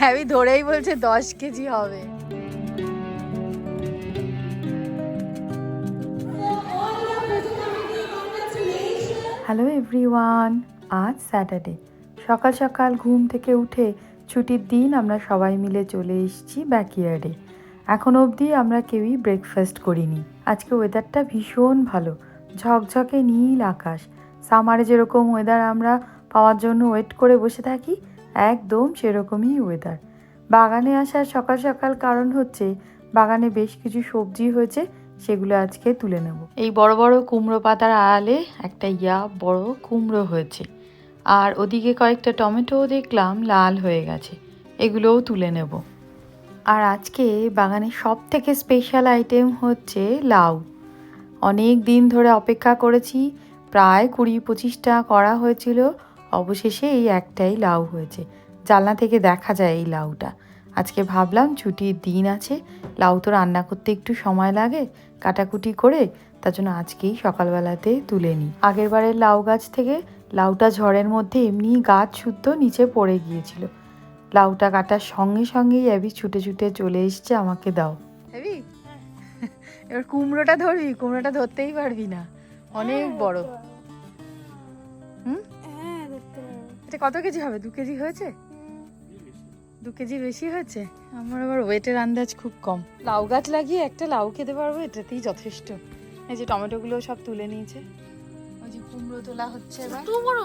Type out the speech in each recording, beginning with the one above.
Heavy ধরেই বলছে দশ কেজি হবে। হ্যালো এভরিওয়ান আজ স্যাটারডে সকাল সকাল ঘুম থেকে উঠে ছুটির দিন আমরা সবাই মিলে চলে এসেছি ব্যাকইয়ার্ডে এখন অবধি আমরা কেউই ব্রেকফাস্ট করিনি। আজকে ওয়েদারটা ভীষণ ভালো। ঝকঝকে নীল আকাশ। সামারে যেরকম ওয়েদার আমরা পাওয়ার জন্য ওয়েট করে বসে থাকি একদম সেরকমই ওয়েদার বাগানে আসার সকাল সকাল কারণ হচ্ছে, বাগানে বেশ কিছু সবজি হয়েছে, সেগুলো আজকে তুলে নেব। এই বড় বড় কুমড়ো পাতার আড়ালে একটা ইয়া বড় কুমড়ো হয়েছে। আর ওদিকে কয়েকটা টমেটোও দেখলাম লাল হয়ে গেছে, এগুলোও তুলে নেব। আর আজকে বাগানের সব থেকে স্পেশাল আইটেম হচ্ছে লাউ। অনেক দিন ধরে অপেক্ষা করেছি, প্রায় কুড়ি পঁচিশটা করা হয়েছিল অবশেষে এই একটাই লাউ হয়েছে। জানলা থেকে দেখা যায় এই লাউটা। আজকে ভাবলাম ছুটির দিন আছে, লাউ তো রান্না করতে একটু সময় লাগে, কাটাকুটি করে তার জন্য আজকেই সকালবেলাতে তুলে নিই। আগের বারের লাউ গাছ থেকে লাউটা ঝড়ের মধ্যে এমনি গাছ শুদ্ধ নিচে পড়ে গিয়েছিল। লাউটা কাটার সঙ্গে সঙ্গেই অ্যাবি ছুটে ছুটে চলে এসছে আমাকে দাও। অ্যাবি এবার কুমড়োটা ধরবি? কুমড়োটা ধরতেই পারবি না। অনেক বড়। এটা কত কেজি হবে? দু কেজি হয়েছে? দু কেজি বেশি হয়েছে? আমার আবার ওয়েটের আন্দাজ খুব কম। লাউ গাছ লাগিয়ে একটা লাউ খেতে পারব এটাতেই যথেষ্ট। এই যে টমেটোগুলো সব তুলে নিয়েছে। ওই যে কুমড়ো তোলা হচ্ছে এবার। বড়?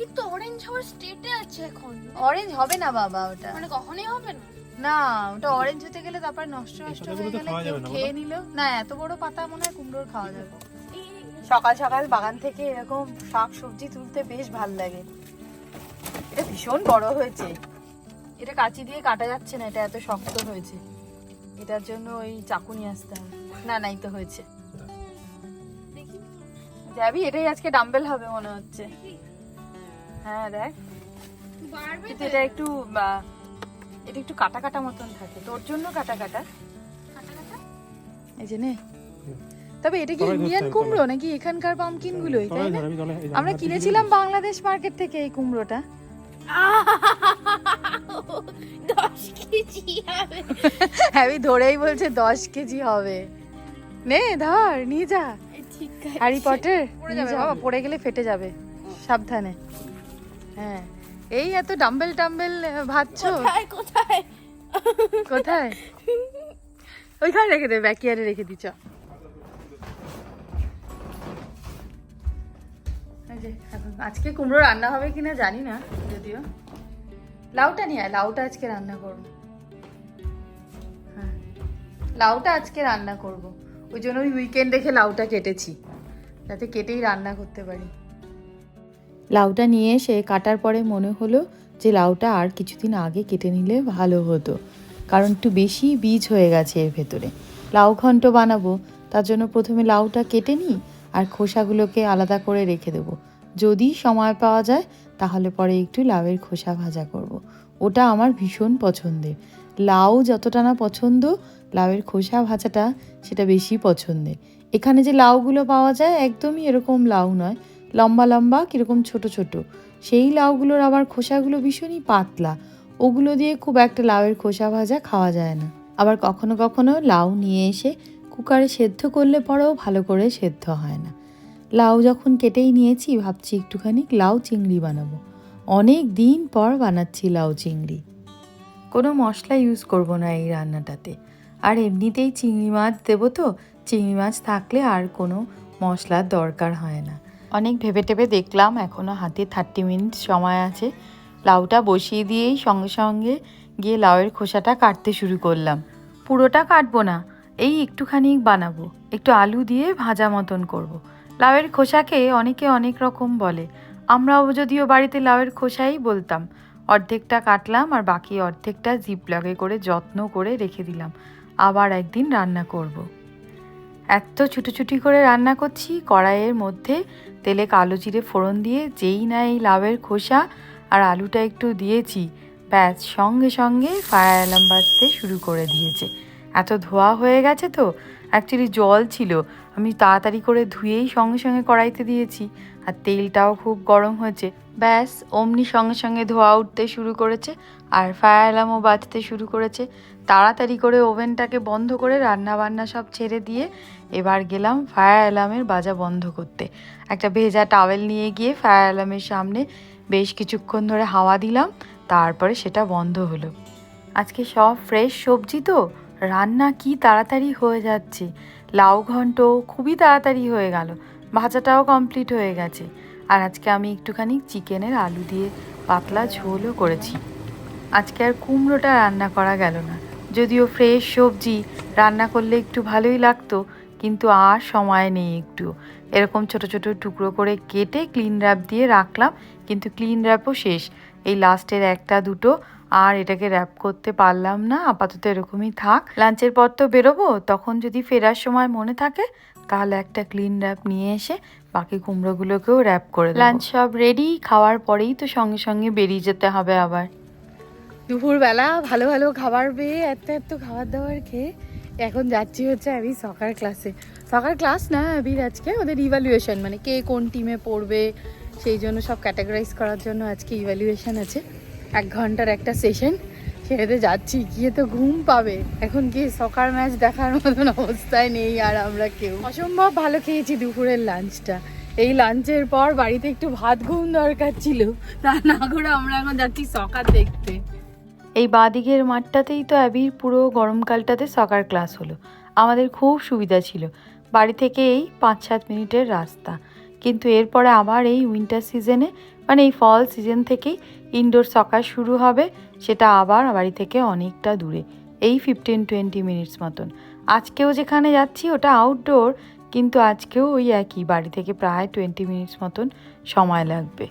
এই তো অরেঞ্জ হওয়ার স্টেটে আছে এখন। অরেঞ্জ হবে না বাবা ওটা। মানে কখনোই হবে না? না ওটা অরেঞ্জ হতে গেলে তারপর নষ্ট নষ্ট হয়ে গেলে কেউ খেয়ে নিল। না এত বড় পাতা মনে হয় কুমড়োর খাওয়া যাবে। সকাল সকাল বাগান থেকে এরকম শাক সবজি তুলতে বেশ ভালো লাগে। ভীষণ বড় হয়েছে। এটা কাঁচি দিয়ে কাটা যাচ্ছে না এটা এত শক্ত হয়েছে। এটার জন্য ওই চাকু নিয়ে আসতে হবে। না নাই তো হয়েছে। যাবি এটাই আজকে ডাম্বেল হবে মনে হচ্ছে। হ্যাঁ দেখ। কিন্তু এটা একটু এটা একটু কাটা কাটা মতন থাকে। তোর জন্য কাটা কাটা কাটা কাটা এই যে নে। তবে এটা কি ইন্ডিয়ান কুমড়ো নাকি এখানকার পামকিন গুলোই তাই না? আমরা কিনেছিলাম বাংলাদেশ মার্কেট থেকে এই কুমড়োটা। দশ কেজি হবে। হ্যাভি ধরেই বলছে দশ কেজি হবে। নে ধর নিয়ে যা। হ্যারি পটার নিয়ে যা। বাবা। পড়ে গেলে ফেটে যাবে সাবধানে। হ্যাঁ এই এত ডাম্বেল টাম্বেল ভাবছ? কোথায় কোথায়? ওইখানে রেখে দে ব্যাকিয়ারে রেখে দিচ্ছ আজকে কুমড়ো রান্না হবে কিনা জানি না, যদিও। লাউটা নিয়ে আয়, লাউটা আজকে রান্না করব। হ্যাঁ লাউটা আজকে রান্না করব। ওই জন্য ওই উইকেন্ড দেখে লাউটা কেটেছি, যাতে কেটেই রান্না করতে পারি। লাউটা নিয়ে এসে কাটার পরে মনে হলো যে লাউটা আর কিছুদিন আগে কেটে নিলে ভালো হতো, কারণ একটু বেশি বীজ হয়ে গেছে এর ভেতরে। লাউ ঘন্ট বানাবো, তার জন্য প্রথমে লাউটা কেটে নিই আর খোসাগুলোকে আলাদা করে রেখে দেবো। যদি সময় পাওয়া যায়, তাহলে পরে একটু লাউয়ের খোসা ভাজা করব। ওটা আমার ভীষণ পছন্দের। লাউ যতটা না পছন্দ, লাউয়ের খোসা ভাজাটা সেটা বেশি পছন্দের। এখানে যে লাউগুলো পাওয়া যায়, একদমই এরকম লাউ নয়। লম্বা লম্বা, কীরকম ছোট ছোট। সেই লাউগুলোর আবার খোসাগুলো ভীষণই পাতলা। ওগুলো দিয়ে খুব একটা লাউয়ের খোসা ভাজা খাওয়া যায় না। আবার কখনো কখনো লাউ নিয়ে এসে কুকারে সেদ্ধ করলে পরেও ভালো করে সেদ্ধ হয় না। লাউ যখন কেটেই নিয়েছি, ভাবছি একটুখানি লাউ চিংড়ি বানাবো। অনেক দিন পর বানাচ্ছি লাউ চিংড়ি। কোনো মশলা ইউজ করব না এই রান্নাটাতে। আর এমনিতেই চিংড়ি মাছ দেবো তো, চিংড়ি মাছ থাকলে আর কোনো মশলার দরকার হয় না। অনেক ভেবে টেবে দেখলাম এখনও হাতে থার্টি মিনিট সময় আছে। লাউটা বসিয়ে দিয়েই সঙ্গে সঙ্গে গিয়ে লাউয়ের খোসাটা কাটতে শুরু করলাম। পুরোটা কাটবো না, এই একটুখানি বানাবো। একটু আলু দিয়ে ভাজা মতন করব। লাউয়ের খোসাকে অনেকে অনেক রকম বলে। আমরাও যদিও বাড়িতে লাউয়ের খোসাই বলতাম। অর্ধেকটা কাটলাম আর বাকি অর্ধেকটা জিপ লগে করে যত্ন করে রেখে দিলাম। আবার একদিন রান্না করব। এত ছুটোছুটি করে রান্না করছি, কড়াইয়ের মধ্যে তেলে কালো জিরে ফোড়ন দিয়ে যেই না এই লাউয়ের খোসা আর আলুটা একটু দিয়েছি, ব্যাস সঙ্গে সঙ্গে ফায়ার অ্যালার্ম বাজতে শুরু করে দিয়েছে। এত ধোয়া হয়ে গেছে তো অ্যাকচুয়ালি জল ছিল। আমি তাড়াতাড়ি করে ধুয়েই সঙ্গে সঙ্গে কড়াইতে দিয়েছি। আর তেলটাও খুব গরম হয়েছে। ব্যাস, অমনি সঙ্গে সঙ্গে ধোয়া উঠতে শুরু করেছে আর ফায়ার অ্যালার্মও বাজতে শুরু করেছে। তাড়াতাড়ি করে ওভেনটাকে বন্ধ করে রান্না বান্না সব ছেড়ে দিয়ে এবার গেলাম ফায়ার অ্যালার্মের বাজা বন্ধ করতে। একটা ভেজা টাওয়েল নিয়ে গিয়ে ফায়ার অ্যালার্মের সামনে বেশ কিছুক্ষণ ধরে হাওয়া দিলাম। তারপরে সেটা বন্ধ হলো। আজকে সব ফ্রেশ সবজি তো? রান্না কি তাড়াতাড়ি হয়ে যাচ্ছে? লাউ ঘন্ট খুবই তাড়াতাড়ি হয়ে গেল। ভাজাটাও কমপ্লিট হয়ে গেছে। আর আজকে আমি একটুখানি চিকেনের আলু দিয়ে পাতলা ঝোলও করেছি। আজকে আর কুমড়োটা রান্না করা গেল না। যদিও ফ্রেশ সবজি, রান্না করলে একটু ভালোই লাগতো, কিন্তু আর সময় নেই একটু। এরকম ছোট ছোট টুকরো করে কেটে ক্লিন র্যাপ দিয়ে রাখলাম, কিন্তু ক্লিন র্যাপও শেষ। এই লাস্টের একটা দুটো আর এটাকে র্যাপ করতে পারলাম না আপাতত এরকমই থাক। লাঞ্চের পর তো বেরোবো তখন যদি ফেরার সময় মনে থাকে তাহলে একটা ক্লিন র্যাপ নিয়ে এসে বাকি কুমড়োগুলোকেও র্যাপ করে লাঞ্চ সব রেডি খাওয়ার পরেই তো সঙ্গে সঙ্গে বেরিয়ে যেতে হবে আবার। দুপুরবেলা ভালো ভালো খাবার পেয়ে এত এত খাবার দাবার খেয়ে এখন যাচ্ছি হচ্ছে আমি সকার ক্লাসে সকার ক্লাস না আবির আজকে ওদের ইভ্যালুয়েশন মানে কে কোন টিমে পড়বে সেই জন্য সব ক্যাটাগরাইজ করার জন্য আজকে ইভ্যালুয়েশন আছে। এক ঘণ্টার একটা সেশন সেটাতে যাচ্ছি, গিয়ে তো ঘুম পাবে। এখন কি সকার ম্যাচ দেখার মতন অবস্থায় নেই আর আমরা কেউ। অসম্ভব ভালো খেয়েছি দুপুরের লাঞ্চটা এই লাঞ্চের পর বাড়িতে একটু ভাত ঘুম দরকার ছিল, তা না করে আমরা এখন যাচ্ছি সকার দেখতে। এই বাদিকের মাঠটাতেই তো অ্যাবির পুরো গরমকালটাতে সকার ক্লাস হলো। আমাদের খুব সুবিধা ছিল। বাড়ি থেকে এই পাঁচ সাত মিনিটের রাস্তা। কিন্তু এরপরে আবার এই উইন্টার সিজনে মানে এই ফল সিজন থেকেই ইনডোর সকার শুরু হবে, সেটা আবার বাড়ি থেকে অনেকটা দূরে, এই ফিফটিন টোয়েন্টি মিনিটস মতন। আজকেও যেখানে যাচ্ছি ওটা আউটডোর কিন্তু আজকেও ওই একই, বাড়ি থেকে প্রায় টোয়েন্টি মিনিটস মতন সময় লাগবে।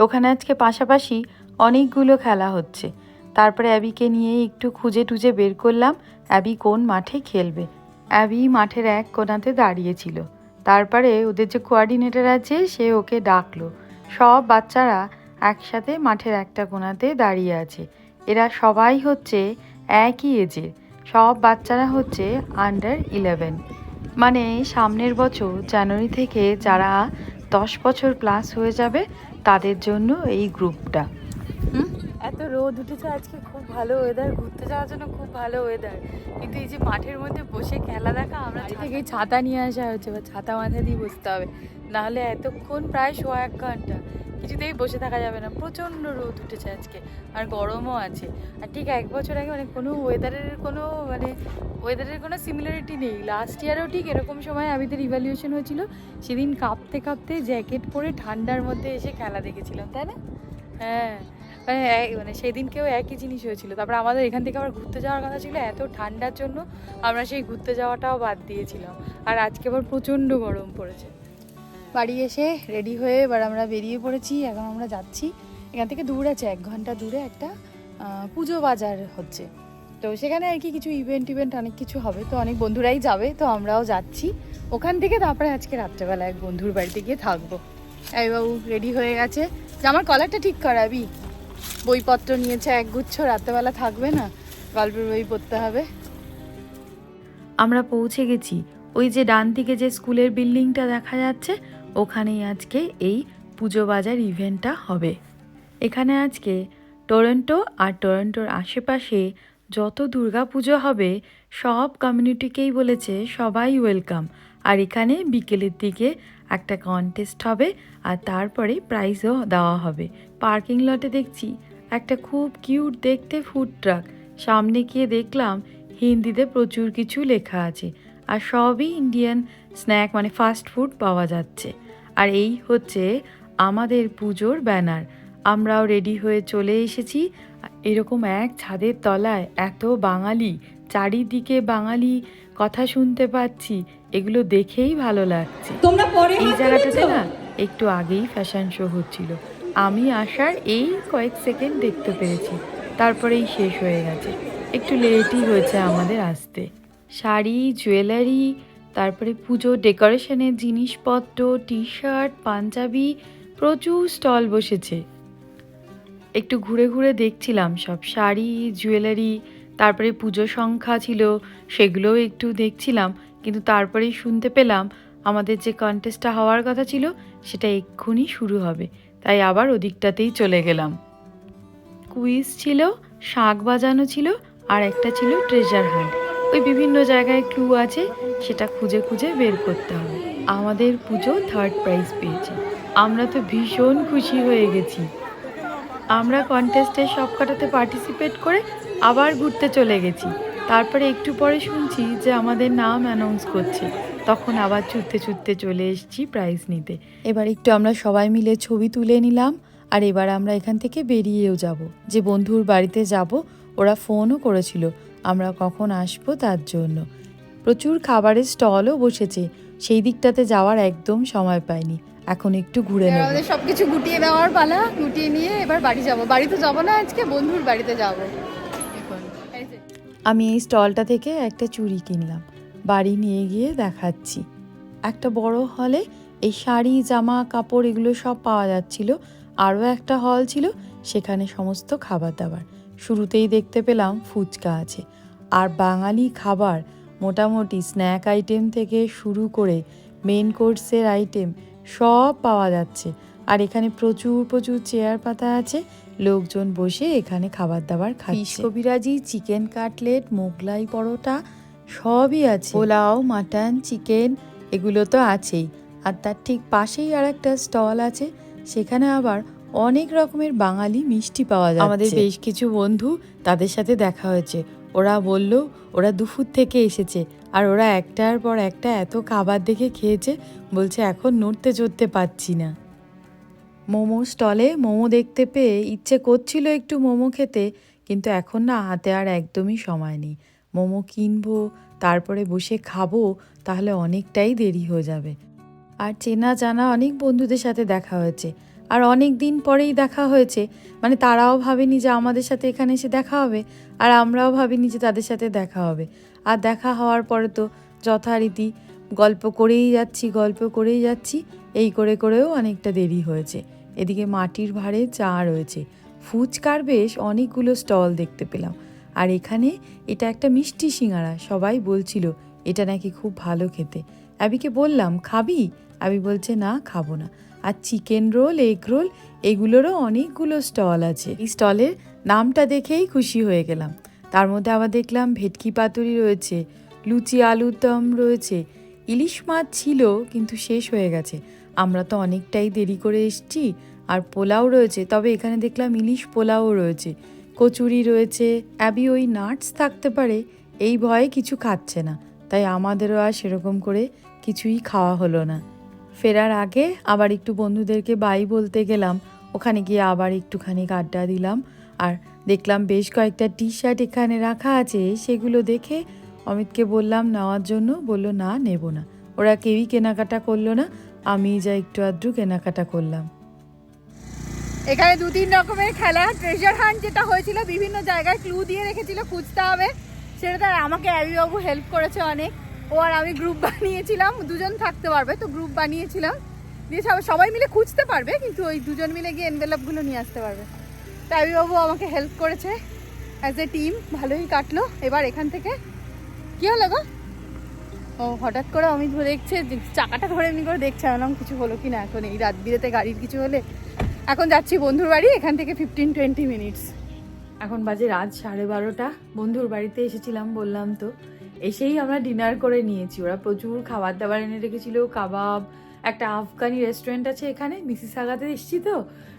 ওখানে আজকে পাশাপাশি অনেকগুলো খেলা হচ্ছে। তারপরে অ্যাবিকে নিয়ে একটু খুঁজে টুজে বের করলাম, অ্যাবি কোন মাঠে খেলবে? অ্যাবি মাঠের এক কোণাতে দাঁড়িয়েছিল তারপরে ওদের যে কোয়ার্ডিনেটর আছে, সে ওকে ডাকলো। সব বাচ্চারা একসাথে মাঠের একটা কোনাতে দাঁড়িয়ে আছে। এরা সবাই হচ্ছে একই এজের সব বাচ্চারা হচ্ছে আন্ডার ইলেভেন মানে সামনের বছর জানুয়ারি থেকে যারা দশ বছর প্লাস হয়ে যাবে, তাদের জন্য এই গ্রুপটা এত রোদ উঠেছে আজকে খুব ভালো ওয়েদার ঘুরতে যাওয়ার জন্য খুব ভালো ওয়েদার কিন্তু এই যে মাঠের মধ্যে বসে খেলা দেখা আমরা থেকে ছাতা নিয়ে আসা হচ্ছে বা ছাতা মাথা দিয়ে বসতে হবে। নাহলে এতক্ষণ প্রায় সোয়া এক ঘণ্টা। কিছুতেই বসে থাকা যাবে না। প্রচণ্ড রোদ উঠেছে আজকে আর গরমও আছে। আর ঠিক এক বছর আগে মানে কোনো ওয়েদারের কোনো মানে ওয়েদারের কোনো সিমিলারিটি নেই। লাস্ট ইয়ারও ঠিক এরকম সময় আমাদের ইভ্যালুয়েশন হয়েছিল। সেদিন কাঁপতে কাঁপতে জ্যাকেট পরে ঠান্ডার মধ্যে এসে খেলা দেখেছিলাম তাই না? হ্যাঁ। মানে মানে সেদিনকেও একই জিনিস হয়েছিল। তারপর আমাদের এখান থেকে আবার ঘুরতে যাওয়ার কথা ছিল, এত ঠান্ডার জন্য আমরা সেই ঘুরতে যাওয়াটাও বাদ দিয়েছিলাম। আর আজকে আবার প্রচণ্ড গরম পড়েছে। বাড়ি এসে রেডি হয়ে এবার আমরা বেরিয়ে পড়েছি, এখন আমরা যাচ্ছি। এখান থেকে দূর আছে, এক ঘণ্টা দূরে একটা পুজো বাজার হচ্ছে। তো সেখানে আর কি কিছু ইভেন্ট ইভেন্ট অনেক কিছু হবে। তো অনেক বন্ধুরাই যাবে, তো আমরাও যাচ্ছি। ওখান থেকে তারপরে আজকে রাত্রেবেলা এক বন্ধুর বাড়িতে গিয়ে থাকব। এই বাবু রেডি হয়ে গেছে। জামার কলারটা ঠিক করাবি? বইপত্র নিয়েছে, একগুচ্ছ রাত্রেবেলা থাকবে না, গল্পের বই পড়তে হবে। আমরা পৌঁছে গেছি। ওই যে ডান দিকে যে স্কুলের বিল্ডিংটা দেখা যাচ্ছে, ওখানেই আজকে এই পুজো বাজার ইভেন্টটা হবে। এখানে আজকে টরন্টো আর টরন্টোর আশেপাশে যত দুর্গা পুজো হবে, সব কমিউনিটিকেই বলেছে সবাই ওয়েলকাম আর এখানে বিকেলের দিকে একটা কন্টেস্ট হবে আর তারপরে প্রাইজও দেওয়া হবে। পার্কিং লটে দেখছি একটা খুব কিউট দেখতে ফুড ট্রাক সামনে গিয়ে দেখলাম হিন্দিতে প্রচুর কিছু লেখা আছে আর সবই ইন্ডিয়ান স্ন্যাক মানে ফাস্ট ফুড পাওয়া যাচ্ছে। আর এই হচ্ছে আমাদের পুজোর ব্যানার আমরাও রেডি হয়ে চলে এসেছি। এরকম এক ছাদের তলায় এত বাঙালি, চারিদিকে বাঙালি কথা শুনতে পাচ্ছি এগুলো দেখেই ভালো লাগছে। এই জায়গাটাতে না একটু আগেই ফ্যাশন শো হচ্ছিল। আমি আসার এই কয়েক সেকেন্ড দেখতে পেরেছি। তারপরেই শেষ হয়ে গেছে। একটু লেটই হয়েছে আমাদের আসতে। শাড়ি জুয়েলারি তারপরে পুজো ডেকোরেশনের জিনিসপত্র টি শার্ট পাঞ্জাবি প্রচুর স্টল বসেছে। একটু ঘুরে ঘুরে দেখছিলাম সব। শাড়ি জুয়েলারি তারপরে পুজো সংখ্যা ছিল, সেগুলোও একটু দেখছিলাম, কিন্তু তারপরেই শুনতে পেলাম আমাদের যে কন্টেস্টটা হওয়ার কথা ছিল, সেটা এক্ষুনি শুরু হবে। তাই আবার ওদিকটাতেই চলে গেলাম। কুইজ ছিল শাক বাজানো ছিল, আর একটা ছিল ট্রেজার হান্ট ওই বিভিন্ন জায়গায় ক্লু আছে, সেটা খুঁজে খুঁজে বের করতে হবে। আমাদের পুজো থার্ড প্রাইজ পেয়েছে। আমরা তো ভীষণ খুশি হয়ে গেছি। আমরা কন্টেস্টে সব কটাতে পার্টিসিপেট করে আবার ঘুরতে চলে গেছি। তারপরে একটু পরে শুনছি যে আমাদের নাম অ্যানাউন্স করছে। তখন আবার ছুটতে ছুটতে চলে এসেছি প্রাইজ নিতে। এবার একটু আমরা সবাই মিলে ছবি তুলে নিলাম আর এবার আমরা এখান থেকে বেরিয়েও যাব। যে বন্ধুর বাড়িতে যাব ওরা ফোনও করেছিল আমরা কখন আসব তার জন্য। প্রচুর খাবারের স্টলও বসেছে সেই দিকটাতে যাওয়ার একদম সময় পাইনি। এখন একটু ঘুরে নেব। আমাদের সবকিছু গুটিয়ে নেওয়ার পালা গুটিয়ে নিয়ে এবার বাড়ি যাব। বাড়িতে যাব না আজকে বন্ধুর বাড়িতে যাব। আমি এই স্টলটা থেকে একটা চুড়ি কিনলাম। বাড়ি নিয়ে গিয়ে দেখাচ্ছি। একটা বড় হলে এই শাড়ি, জামা, কাপড় এগুলো সব পাওয়া যাচ্ছিল। আরও একটা হল ছিল, সেখানে সমস্ত খাবার দাবার শুরুতেই দেখতে পেলাম ফুচকা আছে। আর বাঙালি খাবার, মোটামুটি স্ন্যাক আইটেম থেকে শুরু করে মেন কোর্সের আইটেম সব পাওয়া যাচ্ছে। আর এখানে প্রচুর প্রচুর চেয়ার পাতা আছে। লোকজন বসে এখানে খাবার দাবার খাচ্ছে। কবিরাজি চিকেন কাটলেট মোগলাই পরোটা সবই আছে। পোলাও মাটন চিকেন এগুলো তো আছেই। আর তার ঠিক পাশেই আর একটা স্টল আছে। সেখানে আবার অনেক রকমের বাঙালি মিষ্টি পাওয়া যায় আমাদের বেশ কিছু বন্ধু তাদের সাথে দেখা হয়েছে। ওরা বলল ওরা দুপুর থেকে এসেছে আর ওরা একটার পর একটা এত খাবার দেখে খেয়েছে। বলছে এখন নড়তে চড়তে পারছি না। মোমো স্টলে মোমো দেখতে পেয়ে ইচ্ছে করছিল একটু মোমো খেতে, কিন্তু এখন না হাতে আর একদমই সময় নেই। মোমো কিনবো, তারপরে বসে খাব, তাহলে অনেকটাই দেরি হয়ে যাবে। আর চেনা জানা অনেক বন্ধুদের সাথে দেখা হয়েছে। আর অনেক দিন পরেই দেখা হয়েছে। মানে তারাও ভাবেনি যে আমাদের সাথে এখানে এসে দেখা হবে, আর আমরাও ভাবিনি যে তাদের সাথে দেখা হবে। আর দেখা হওয়ার পরে তো যথারীতি গল্প করেই যাচ্ছি, গল্প করেই যাচ্ছি, এই করে করেও অনেকটা দেরি হয়েছে। এদিকে মাটির ভাঁড়ে চা রয়েছে। ফুচকার বেশ অনেকগুলো স্টল দেখতে পেলাম। আর এখানে এটা একটা মিষ্টি সিঙ্গারা, সবাই বলছিল, এটা নাকি খুব ভালো খেতে। অ্যাবিকে বললাম, খাবি? অ্যাবি বলছে, না, খাব না। আর চিকেন রোল, এগ রোল, এগুলোরও অনেকগুলো স্টল আছে। এই স্টলের নামটা দেখেই খুশি হয়ে গেলাম। তার মধ্যে আবার দেখলাম, ভেটকি পাতুরি রয়েছে, লুচি আলুর দম রয়েছে। ইলিশ মাছ ছিল, কিন্তু শেষ হয়ে গেছে। আমরা তো অনেকটাই দেরি করে এসেছি, আর পোলাও রয়েছে, তবে এখানে দেখলাম ইলিশ পোলাও রয়েছে, কচুরি রয়েছে, অ্যাবি ওই নাটস থাকতে পারে, এই ভয়ে কিছু খাচ্ছে না, তাই আমাদেরও আর সেরকম করে কিছুই খাওয়া হলো না। ফেরার আগে আবার একটু বন্ধুদেরকে বাই বলতে গেলাম, ওখানে গিয়ে আবার একটুখানি আড্ডা দিলাম, আর দেখলাম বেশ কয়েকটা টি শার্ট এখানে রাখা আছে, সেগুলো দেখে অমিতকে বললাম নেওয়ার জন্য, বলল না, নেব না, ওরা কেউই কেনাকাটা করল না আমি যা একটু আধটু কেনাকাটা করলাম। এখানে দু তিন রকমের খেলা। ট্রেজার হান্ট যেটা হয়েছিল, বিভিন্ন জায়গায় ক্লু দিয়ে রেখেছিল, খুঁজতে হবে। সেটা তার আমাকে অ্যাবিবাবু হেল্প করেছে অনেক। ও আর আমি গ্রুপ বানিয়েছিলাম, দুজন থাকতে পারবে, তো গ্রুপ বানিয়েছিলাম। দিয়ে সবাই সবাই মিলে খুঁজতে পারবে, কিন্তু ওই দুজন মিলে গিয়ে এনভেলপগুলো নিয়ে আসতে পারবে। তো অ্যাবিবাবু আমাকে হেল্প করেছে অ্যাজ এ টিম ভালোই কাটলো। এবার এখান থেকে কী হলো গো? ও, হঠাৎ করে অমিত দেখছে চাকাটা ধরে এমনি করে দেখছে। আমি কিছু হলো কি না? এখন এই রাত বিরেতে গাড়ির কিছু হলে এখন যাচ্ছি বন্ধুর বাড়ি, এখান থেকে ফিফটিন টোয়েন্টি মিনিটস এখন বাজে রাত সাড়ে বারোটা। বন্ধুর বাড়িতে এসেছিলাম, বললাম তো। এসেই আমরা ডিনার করে নিয়েছি। ওরা প্রচুর খাবার দাবার এনে রেখেছিল, কাবাব, একটা আফগানি রেস্টুরেন্ট আছে এখানে মিসিস সাগাতে এসেছি তো।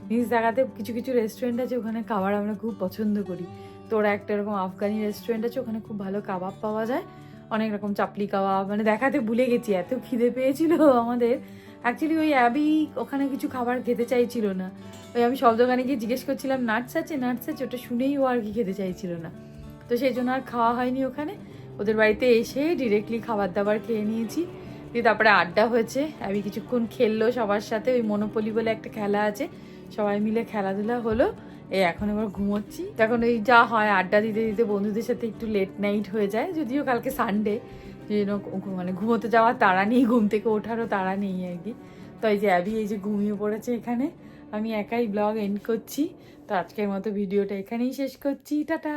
মিসিস সাগাতে কিছু কিছু রেস্টুরেন্ট আছে, ওখানে খাবার আমরা খুব পছন্দ করি। তো ওরা একটা এরকম আফগানি রেস্টুরেন্ট আছে, ওখানে খুব ভালো কাবাব পাওয়া যায়। অনেক রকম চাপলি কাবাব মানে দেখাতে ভুলে গেছি, এত খিদে পেয়েছিল আমাদের। অ্যাকচুয়ালি ওই অ্যাবি ওখানে কিছু খাবার খেতে চাইছিল না। ওই আমি সব দোকানে গিয়ে জিজ্ঞেস করছিলাম, নাটস আছে নাটস আছে? ওটা শুনেই ও আর কি খেতে চাইছিল না। তো সেই জন্য আর খাওয়া হয়নি ওখানে। ওদের বাড়িতে এসে ডিরেক্টলি খাবার দাবার খেয়ে নিয়েছি। দিয়ে তারপরে আড্ডা হয়েছে। আমি কিছুক্ষণ খেললো সবার সাথে, ওই মনোপলি বলে একটা খেলা আছে। সবাই মিলে খেলাধুলা হলো। এই এখন এবার ঘুমোচ্ছি। তখন এই যা হয়, আড্ডা দিতে দিতে বন্ধুদের সাথে একটু লেট নাইট হয়ে যায়, যদিও কালকে সানডে যেন মানে ঘুমোতে যাওয়ার তারা নেই, ঘুম থেকে ওঠারও তারা নেই আর কি। তো এই যে অ্যাবি এই যে ঘুমিয়ে পড়েছে এখানে, আমি একাই ব্লগ এন্ড করছি। তো আজকের মতো ভিডিওটা এখানেই শেষ করছি। টাটা!